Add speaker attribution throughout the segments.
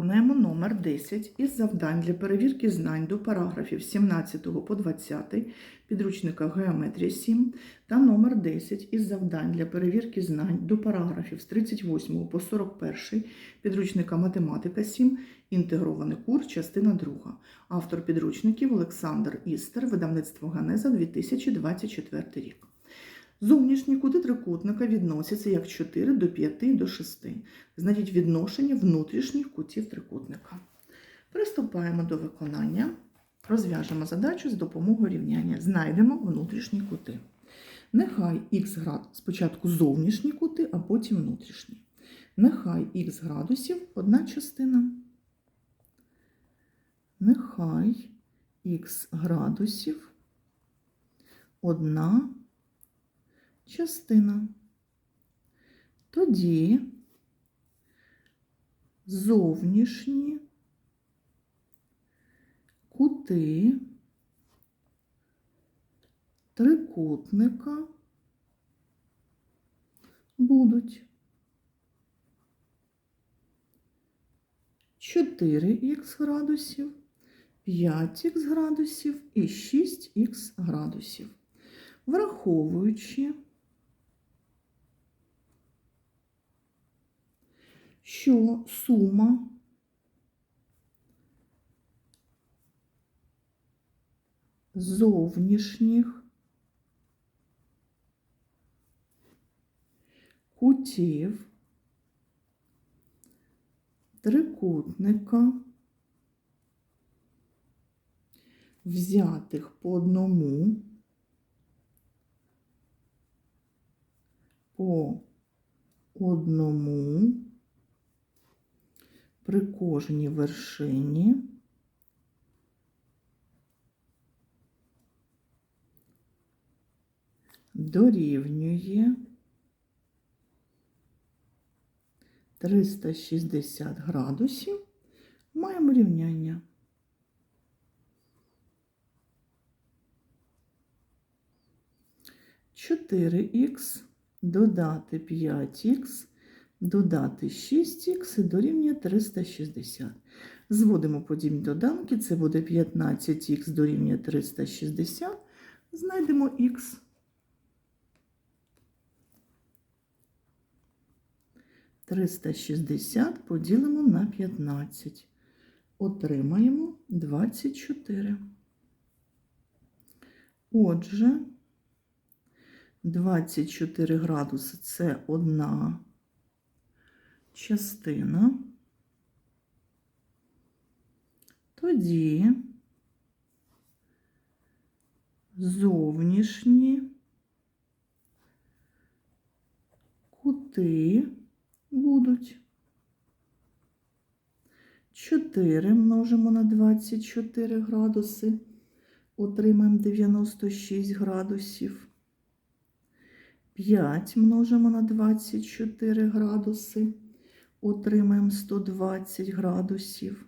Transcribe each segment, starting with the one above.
Speaker 1: Виконуємо номер 10 із завдань для перевірки знань до параграфів 17 по 20 підручника Геометрія 7 та номер 10 із завдань для перевірки знань до параграфів з 38 по 41 підручника Математика 7, інтегрований курс, частина 2. Автор підручників Олександр Істер, видавництво Ганеза 2024 рік. Зовнішні кути трикутника відносяться як 4 до 5 до 6. Знайдіть відношення внутрішніх кутів трикутника. Приступаємо до виконання. Розв'яжемо задачу з допомогою рівняння. Знайдемо внутрішні кути. Нехай х град спочатку зовнішні кути, а потім внутрішні. Нехай х градусів одна частина. Нехай х градусів одна частина. Тоді зовнішні кути трикутника будуть 4х градусів, 5х градусів і 6х градусів. Враховуючи, що сума зовнішніх кутів трикутника, взятих по одному, по одному при кожній вершині дорівнює 360 градусів. Маємо рівняння. Чотири х додати 5х, додати 6х і дорівнює 360. Зводимо подібні доданки, це буде 15х дорівнює 360. Знайдемо х. Триста шістдесят поділимо на 15. Отримаємо 24. Отже, 24 градуси це одна частина. Тоді зовнішні кути будуть 4 множимо на 24 градуси, отримаємо 96 градусів. 5 множимо на 24 градуси, отримаємо 120 градусів.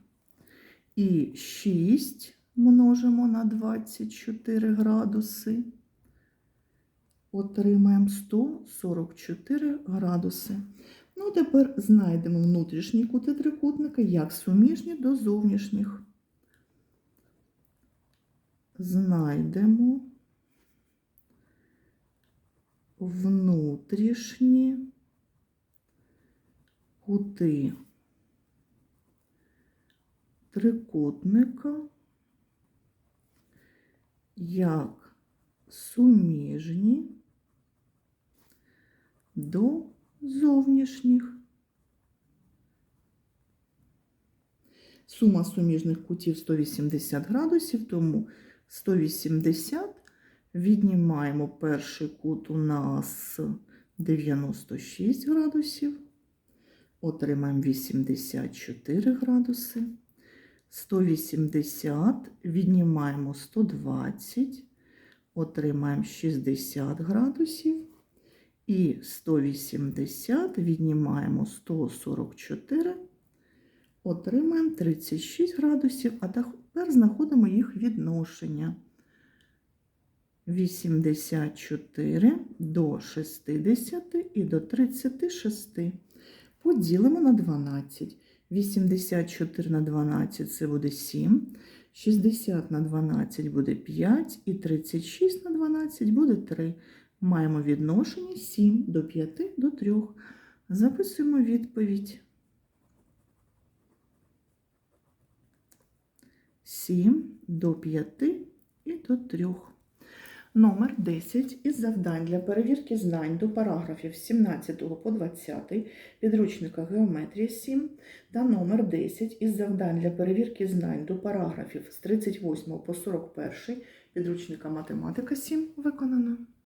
Speaker 1: І 6 множимо на 24 градуси, отримаємо 144 градуси. Ну, тепер знайдемо внутрішні кути трикутника як суміжні до зовнішніх. Знайдемо внутрішні кути трикутника як суміжні до зовнішніх. Сума суміжних кутів 180 градусів, тому 180 віднімаємо перший кут у нас 96 градусів, отримаємо 84 градуси. 180 віднімаємо 120, отримаємо 60 градусів. І 180 віднімаємо 144, отримаємо 36 градусів, а тепер знаходимо їх відношення. 84 до 60 і до 36. Поділимо на 12. 84 на 12 це буде 7. 60 на 12 буде 5 і 36 на 12 буде 3. Маємо відношення 7 до 5 до 3. Записуємо відповідь. 7 до 5 і до 3. Номер 10 із завдань для перевірки знань до параграфів з 17 по 20 підручника Геометрія 7 та номер 10 із завдань для перевірки знань до параграфів з 38 по 41 підручника Математика 7 виконано.